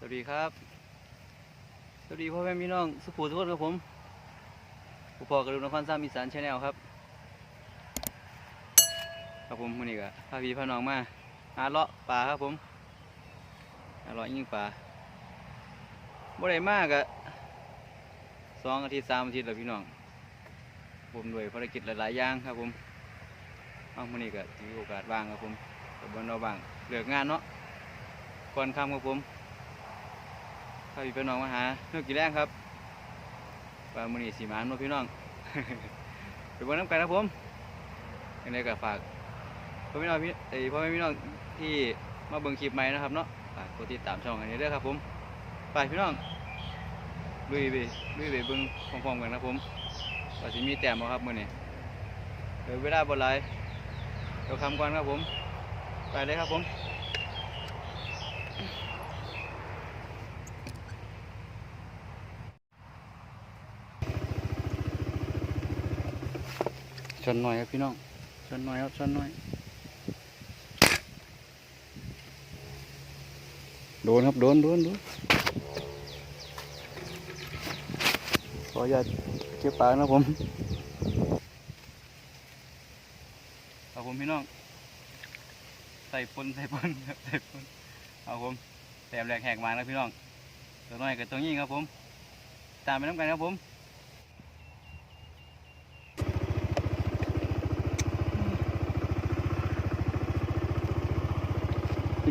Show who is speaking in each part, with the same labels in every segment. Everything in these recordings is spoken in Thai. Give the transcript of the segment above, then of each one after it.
Speaker 1: สวัสดีครับ สวัสดีพ่อแม่พี่น้องสุภูทุกคนครับผมผู้พอกระดูกนครสามอีสานชาแนลครับ ครับผมวันนี้ก็พาพี่พาน้องมาหาเลาะป่าครับผมหาเลาะยิงป่าบ่ได้มากอะสองอาทิตย์สามอาทิตย์แล้วพี่น้อง ผมด้วยภารกิจหลายๆอย่างครับผมเอาวันนี้ก็ถือโอกาสว่างครับผมกับบนเราบ้างเลิกงานเนาะก่อนค่ำครับผมาพี่พี่น้องมาหาเนื้อกี่แรงครับปลามือนีสีมานพี่น้องไปบนน้ำกันครับผมยังไงก็ฝากพ่อพี่น้องพี่ไอพ่อแม่พี่น้องที่มาเบิ่งคลิปใหม่นะครับเนาะฝากกดติดตามช่องอันนี้ด้วยครับผมไปพี่น้องลุยไปลุยไปเบิ่งพร้อมๆกันครับผมว่าสิมีแต้มบ่ครับมื้อนี้เดี๋ยวเวลาบ่หลายเดี๋ยวคำก่อนครับผม ไปเลยครับผม นหน่อยครับพี่น้องชนหน่อยครับชนหน่อย โดนครับโดนโดนโดนขออย่าเก็บปากนะผมเอาผมพี่น้อง ใส่ปนใส่ปนใส่ปนเอาผมแต้มแรกแหกมาแล้วพี่น้องตัวน้อยกับตัวนี้ครับผม ตามไปน้ำกันครับผม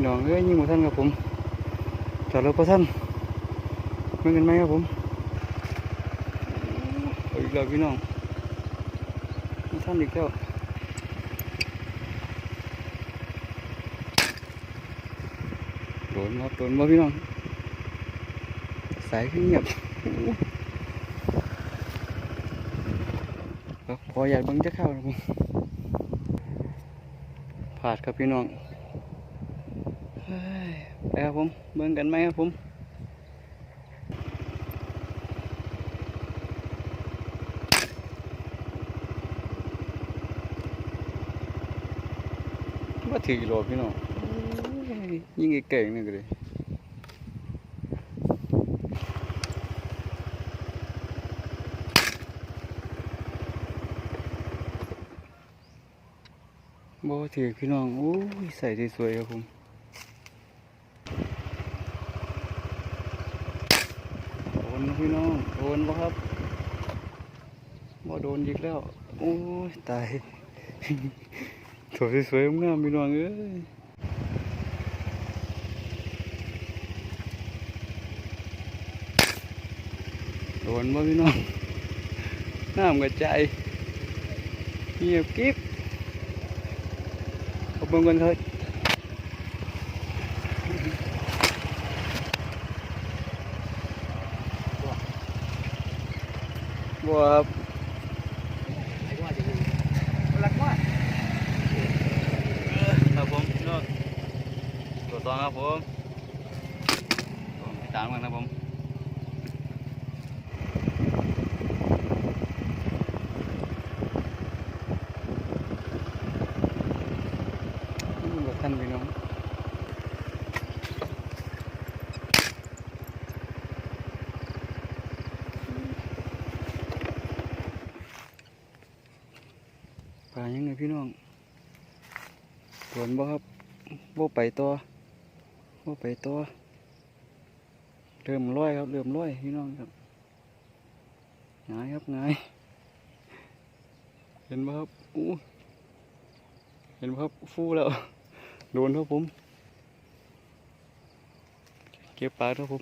Speaker 1: น้องเอ้ยยิงหมดท่านครับผมจอดรถพระท่านเมื่อกันไหมครับผมอีกแล้วพี่น้องท่านอีกแล้วโดนครับโดนบ่พี่น้องสายขึ้นเงียบครับขออยากบังจะเข้าผมผาดครับพี่น้อง ไปครับผมเบิ่งกันไหมครับผมว่าถือกิโลพี่น้องยยิงเก่งนี่ก็เลยบ่ถือพี่น้องโอ้ยใส่สวยๆครับผม โด นพี่น้องโดนปะครับบ่โดนอีกแล้ว โอ้ยตายสวยสวยงามพี่น้องเอ้ยโดนบ่พี่น้องน้ำกระจายเงียบกิ๊บเอบิ่งกันเถอะ บัวครับครับผมตัวตองครับผมผมติดตามกันครับผมอืมบ่ทันพี่น้อง ปลายังไงพี่น้องส วนบ่ครับบ่ไปตัวบ่ไปตัวเริ่มร้อยครับเริ่มร้อยพี่น้องครับงายครับงายเห็นบ่ครับอู้เห็นบ่ครับฟูแล้วโดนครับผมเก็บปลาครับผม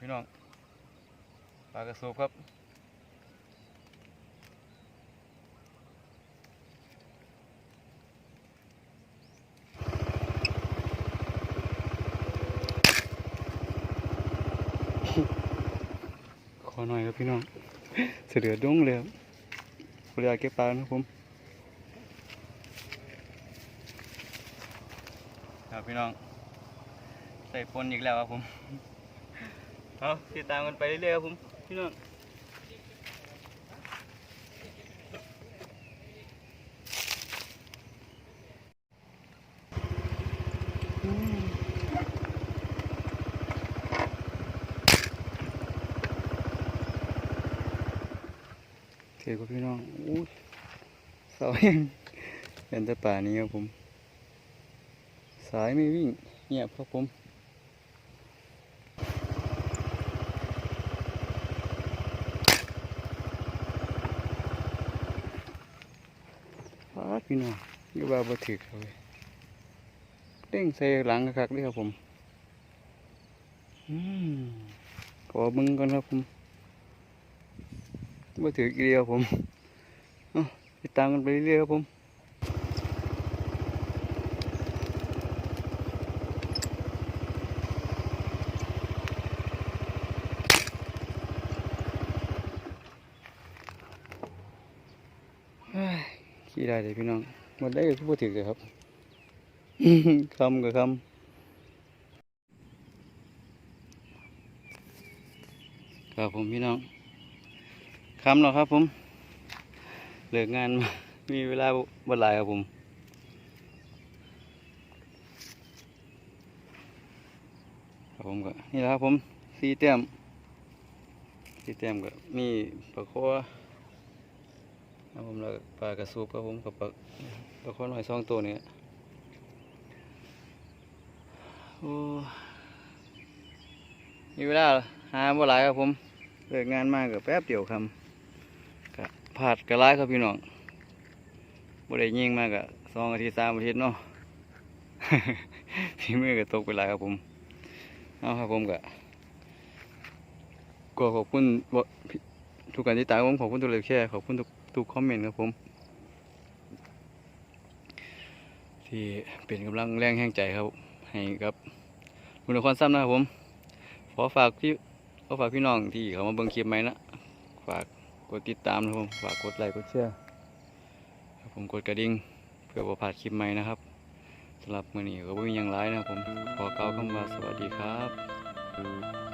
Speaker 1: พี่น้องปลากระสูบครับขอหน่อยครับพี่น้องเสือดงเลยครับเรียกเก็บปลาครับผมครับพี่น้องใส่ปนอีกแล้วครับผม เอาติดตามกันไปเรื่อยๆครับผมพี่น้องเถือกับพี่น้องอู้เสาเองเป็นแต่ป่านี้ครับผม สายไม่วิ่งเงียบครับผมฟาด พี่น้องอยู่ว่าบ่ถึกเลยเด้งใส่หลังคักๆเลยครับผมอืมขอมึงก่อนครับผมบ่ถึกเดียวผมติดตามกันไปเรื่อยๆครับผม ขี้ได้เลยพี่น้องหมดได้ก็พูดถึงเลยครับคำกับคำครับผมพี่น้องคำหรอครับผมเลิกงานมามีเวลาบ่หลายครับผมครับผมก็นี่แหละครับผมสีเต็มสีเต็มก็มีปลาคค รับผมแล้วปลากระสูบครับผมกับปลาปลาข้อน้อยสองตัวนี้โอ้มีเวลาหาบ่หลายครับผมเลิกงานมากกับแป๊บเดียวครับกะผาดกระไรครับพี่น้องบ่ได้ยิงมากกะสองอาทิตย์สามอาทิตย์เนาะพี่มือก็ตกไปหลายครับผมเอาครับผมกะก็ขอบคุณบ่พี่ ทุกการติดตามผมขอบคุณทุกไลค์แชร์ขอบคุณทุกทุกคอมเมนต์ครับผม ที่เป็นกำลังแรงแห่งใจครับ ให้กับมุนครซ้ำนะครับผมขอฝากพี่ขอฝากพี่น้องที่เขามาเบิ่งคลิปไหมนะฝากกดติดตามนะครับผมฝากกดไลค์กดแชร์ครับผมกดกระดิ่งเพื่อบ่พลาดคลิปใหม่นะครับสำหรับมือนี้ก็บ่มีหยังหลายนะครับผมขอกล่าวคำว่าสวัสดีครับ